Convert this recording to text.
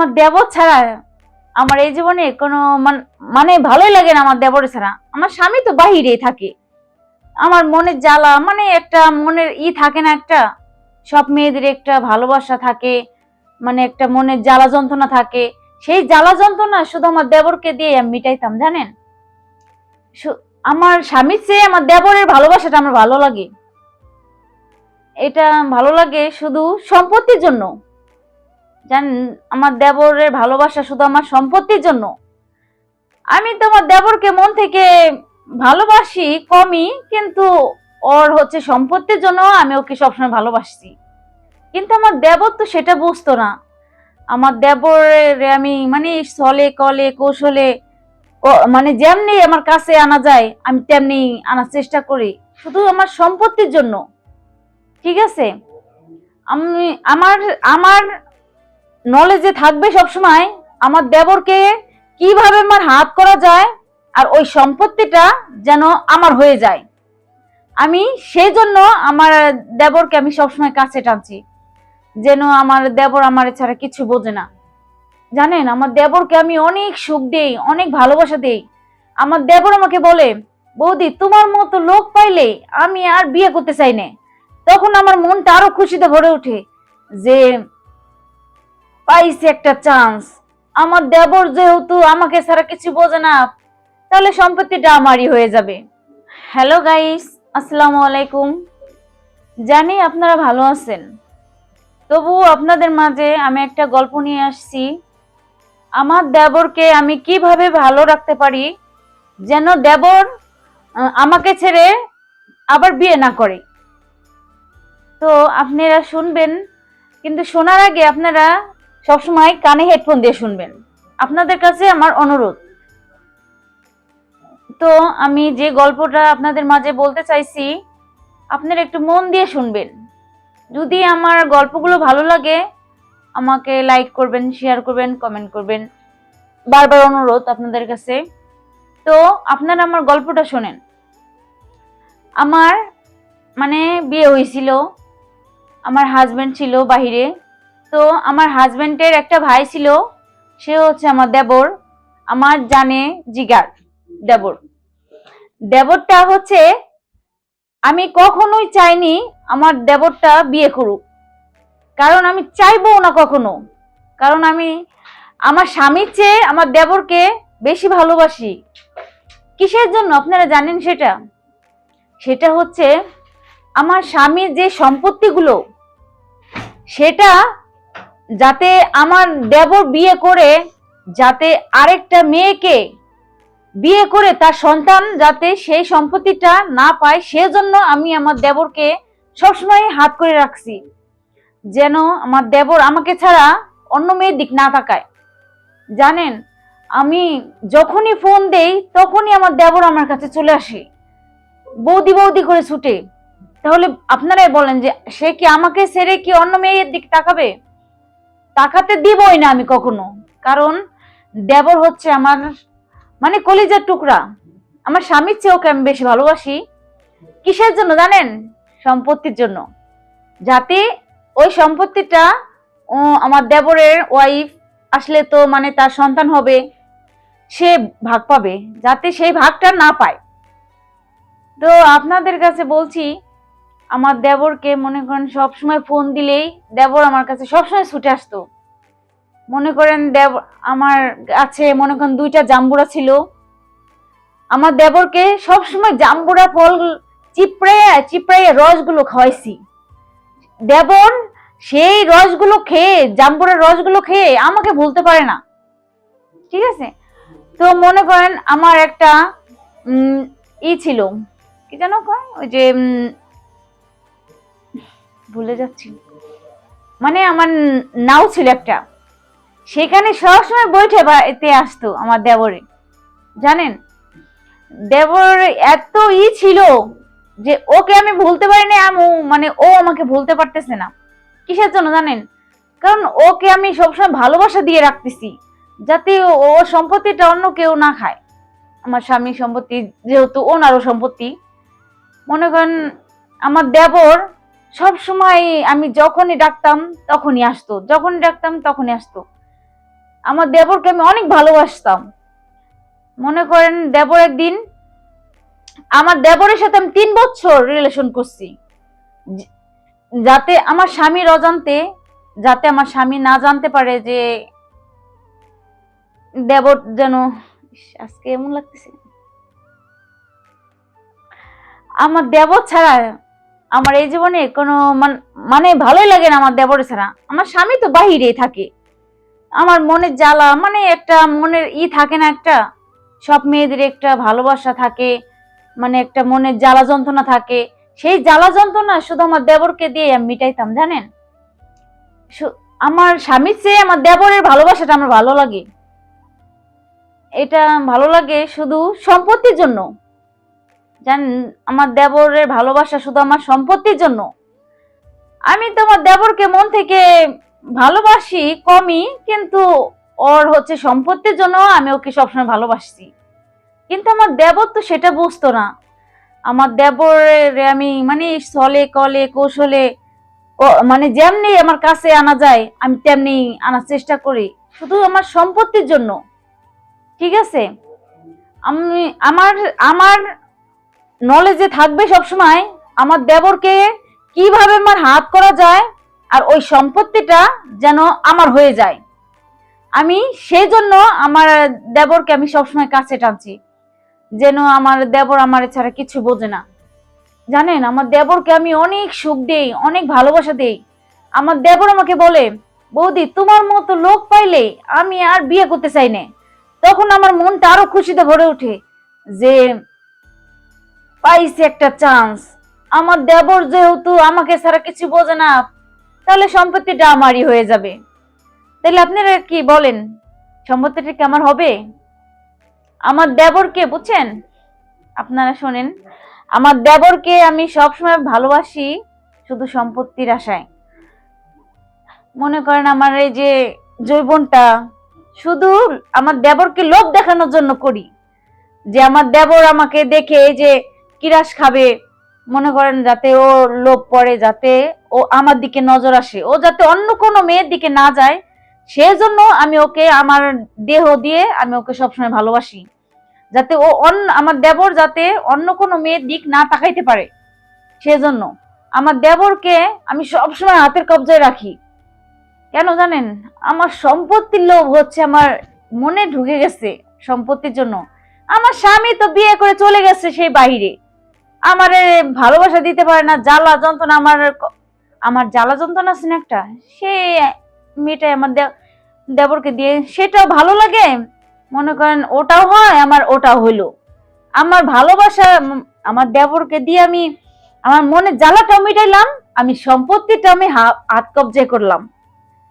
আমার দেবর ছাড়া আমার এই জীবনে কোনো মান- ভালোই লাগে না আমার দেবর ছাড়া। আমার স্বামী তো বাহিরে থাকে। আমার মনের জ্বালা মানে একটা মনের ই থাকে না একটা। সব মেয়েদের একটা ভালোবাসা থাকে মানে একটা মনের জ্বালা যন্ত্রণা থাকে। সেই জ্বালা যন্ত্রণা শুধু আমার দেবরকে দিয়ে আমি মিটাইতাম, জানেন? আমার স্বামীর চেয়ে আমার দেবরের ভালোবাসাটা আমার ভালো লাগে। এটা ভালো লাগে শুধু সম্পত্তির জন্য। জানেন আমার দেবরের ভালোবাসা শুধু আমার সম্পত্তির জন্য। আমি তো আমার দেবরকে মন থেকে ভালোবাসি কমই, কিন্তু ওর হচ্ছে সম্পত্তির জন্য আমি ওকে সবসময় ভালোবাসছি। কিন্তু আমার দেবর তো সেটা বুঝতো না। আমার দেবরের আমি মানে ছলে কলে, কৌশলে মানে যেমনি আমার কাছে আনা যায়, আমি তেমনি আনার চেষ্টা করি। শুধু আমার সম্পত্তির জন্য। ঠিক আছে? আমি, আমার আমার নলেজে থাকবে সবসময়, আমার দেবরকে কীভাবে আমার হাত করা যায় আর ওই সম্পত্তিটা যেন আমার হয়ে যায়। আমি সেই জন্য আমার দেবরকে আমি সবসময় কাছে টানছি, যেন আমার দেবর আমার ছাড়া কিছু বোঝে না। জানেন, আমার দেবরকে আমি অনেক সুখ দেই, অনেক ভালোবাসা দেই। আমার দেবর আমাকে বলে, বৌদি, তোমার মতো লোক পাইলে আমি আর বিয়ে করতে চাই না। তখন আমার মনটা আরও খুশিতে ভরে ওঠে যে পাইছি একটা চান্স আমার দেবর যেহেতু আমাকে ছাড়া কিছু বোঝে না, তাহলে সম্পত্তিটা আমারই হয়ে যাবে। হ্যালো গাইস আসসালামু আলাইকুম। জানি আপনারা ভালো আছেন। তবু আপনাদের মাঝে আমি একটা গল্প নিয়ে আসছি। আমার দেবরকে আমি কীভাবে ভালো রাখতে পারি, যেন দেবর আমাকে ছেড়ে আবার বিয়ে না করে। তো আপনারা শুনবেন, কিন্তু শোনার আগে আপনারা সবসময় কানে হেডফোন দিয়ে শুনবেন। আপনাদের কাছে আমার অনুরোধ। তো আমি যে গল্পটা আপনাদের মাঝে বলতে চাইছি, আপনারা একটু মন দিয়ে শুনবেন। যদি আমার গল্পগুলো ভালো লাগে, আমাকে লাইক করবেন শেয়ার করবেন কমেন্ট করবেন। বারবার অনুরোধ আপনাদের কাছে। তো আপনারা আমার গল্পটা শোনেন। আমার মানে বিয়ে হয়েছিল। আমার হাজব্যান্ড ছিল বাহিরে। তো আমার হাজব্যান্ডের একটা ভাই ছিল, সে হচ্ছে আমার দেবর। আমার জানে জিগার, দেবর। দেবরটা হচ্ছে, আমি কখনোই চাইনি আমার দেবরটা বিয়ে করুক। কারণ আমি চাইব না কখনো। কারণ আমি, আমার স্বামীর চেয়ে আমার দেবরকে বেশি ভালোবাসি। কিসের জন্য? আপনারা জানেন সেটা? সেটা হচ্ছে, আমার স্বামীর যে সম্পত্তিগুলো, সেটা যাতে আমার দেবর বিয়ে করে, যাতে আরেকটা মেয়েকে বিয়ে করে তার সন্তান যাতে সেই সম্পত্তিটা না পায়, সেজন্য আমি আমার দেবরকে সবসময় হাত করে রাখছি। যেন আমার দেবর আমাকে ছাড়া অন্য মেয়ের দিক না তাকায়। জানেন, আমি যখনই ফোন দেই, তখনই আমার দেবর আমার কাছে চলে আসে। বৌদি বৌদি করে ছুটে। তাহলে আপনারাই বলেন যে, সে কি আমাকে ছেড়ে কি অন্য মেয়ের দিক তাকাবে? তাকাতে দিবই না আমি কখনো। কারণ দেবর হচ্ছে আমার মানে কলিজার টুকরা। আমার স্বামীর চেয়ে ওকে আমি বেশি ভালোবাসি? কিসের জন্য জানেন? সম্পত্তির জন্য। যাতে ওই সম্পত্তিটা আমার দেবরের ওয়াইফ আসলে তো মানে তার সন্তান হবে, সে ভাগ পাবে। যাতে সেই ভাগটা না পায়। তো আপনাদের কাছে বলছি আমার দেবরকে মনে করেন সবসময় ফোন দিলেই দেবর আমার কাছে সবসময় ছুটে আসতো। মনে করেন দেব, আমার কাছে মনে করেন দুইটা জাম্বুরা ছিল। আমার দেবরকে সবসময় জাম্বুরা, ফল চিপড়াইয়া চিপড়ে রসগুলো খাওয়াইছি। দেবর সেই রসগুলো খেয়ে জাম্বুরার রসগুলো খেয়ে আমাকে ভুলতে পারে না। ঠিক আছে? তো মনে করেন আমার একটা ই ছিল, কি যেন কয়? ওই যে ভুলে যাচ্ছি। মানে আমার নাও ছিল একটা। সেখানে সবসময় বৈঠে বাড়িতে আসতো আমার দেবরে। জানেন? দেবর এত ই ছিল যে ওকে আমি ভুলতে পারিনি আমি মানে ও আমাকে ভুলতে পারতেছে না। কিসের জন্য জানেন? কারণ ওকে আমি সবসময় ভালোবাসা দিয়ে রাখতেছি, যাতে ও সম্পত্তিটা অন্য কেউ না খায়। আমার স্বামীর সম্পত্তি যেহেতু ওনারও সম্পত্তি। মনে করেন আমার দেবর সব সময় আমি যখনই ডাকতাম, তখনই আসতো। যখনই ডাকতাম, তখনই আসতো। আমার দেবরকে আমি অনেক ভালোবাসতাম। মনে করেন, দেবর একদিন, আমার দেবরের সাথে আমি তিন বছর রিলেশন করছি। যাতে আমার স্বামীর অজান্তে, যাতে আমার স্বামী না জানতে পারে যে, দেবর যেন আজকে এমন লাগতেছে। আমার দেবর ছাড়া আমার এই জীবনে কোনো মান- ভালোই লাগে না আমার দেবর ছাড়া। আমার স্বামী তো বাহিরে থাকে। আমার মনের জ্বালা মানে একটা মনের ই থাকে না একটা। সব মেয়েদের একটা ভালোবাসা থাকে মানে একটা মনের জ্বালা যন্ত্রণা থাকে। সেই জ্বালা যন্ত্রণা শুধু আমার দেবরকে দিয়ে আমি মিটাইতাম, জানেন? আমার স্বামীর চেয়ে আমার দেবরের ভালোবাসাটা আমার ভালো লাগে। এটা ভালো লাগে শুধু সম্পত্তির জন্য। জানেন আমার দেবরের ভালোবাসা শুধু আমার সম্পত্তির জন্য। আমি তো আমার দেবরকে মন থেকে ভালোবাসি কমই, কিন্তু ওর হচ্ছে সম্পত্তির জন্য আমি ওকে সবসময় ভালোবাসছি। কিন্তু আমার দেবর তো সেটা বুঝতো না। আমার দেবরের আমি মানে ছলে কলে, কৌশলে মানে যেমনি আমার কাছে আনা যায়, আমি তেমনি আনার চেষ্টা করি। শুধু আমার সম্পত্তির জন্য। ঠিক আছে? আমি, আমার আমার নলেজে থাকবে সবসময় আমার দেবরকে কীভাবে আমার হাত করা যায় আর ওই সম্পত্তিটা যেন আমার হয়ে যায়। আমি সেই জন্য আমার দেবরকে আমি সবসময় কাছে টানছি। যেন আমার দেবর আমার ছাড়া কিছু বোঝে না। জানেন, আমার দেবরকে আমি অনেক সুখ দেই, অনেক ভালোবাসা দেই। আমার দেবর আমাকে বলে, বৌদি, তোমার মতো লোক পাইলে আমি আর বিয়ে করতে চাই না। তখন আমার মনটা আরও খুশিতে ভরে ওঠে যে পাইছি একটা চান্স আমার দেবর যেহেতু আমাকে ছাড়া কিছু বোঝে না, তাহলে সম্পত্তিটা আমারই হয়ে যাবে। তাহলে আপনারা কি বলেন, সম্পত্তিটা কি আমার হবে? আমার দেবরকে, বুঝছেন? আপনারা শোনেন, আমার দেবরকে আমি সবসময় ভালোবাসি শুধু সম্পত্তির আশায়। মনে করেন আমার এই যে জৈবনটা শুধু আমার দেবরকে লোভ দেখানোর জন্য করি। যে আমার দেবর আমাকে দেখে এই যে কিরাস খাবে, মনে করেন যাতে ও লোভ পড়ে, যাতে ও আমার দিকে নজর আসে। ও যাতে অন্য কোনো মেয়ের দিকে না যায়, সেজন্য আমি ওকে আমার দেহ দিয়ে আমি ওকে সবসময় ভালোবাসি। যাতে ও অন্য, আমার দেবর যাতে অন্য কোনো মেয়ের দিক না তাকাইতে পারে। সেজন্য আমার দেবরকে আমি সবসময় হাতের কবজায় রাখি। কেন জানেন? আমার সম্পত্তির লোভ হচ্ছে, আমার মনে ঢুকে গেছে সম্পত্তির জন্য। আমার স্বামী তো বিয়ে করে চলে গেছে সেই বাইরে আমারে ভালোবাসা দিতে পারে না, জ্বালা যন্ত্রণা আমার আমার জ্বালা যন্ত্রণা আছে একটা? সে মেয়েটাই আমার দেবরকে দিয়ে সেটাও ভালো লাগে। মনে করেন ওটাও হয়, আমার ওটাও হইল। আমার ভালোবাসা আমার দেবরকে দিয়ে আমি আমার মনে জ্বালাটাও মিটাইলাম, আমি সম্পত্তিটা আমি হাত কবজে করলাম।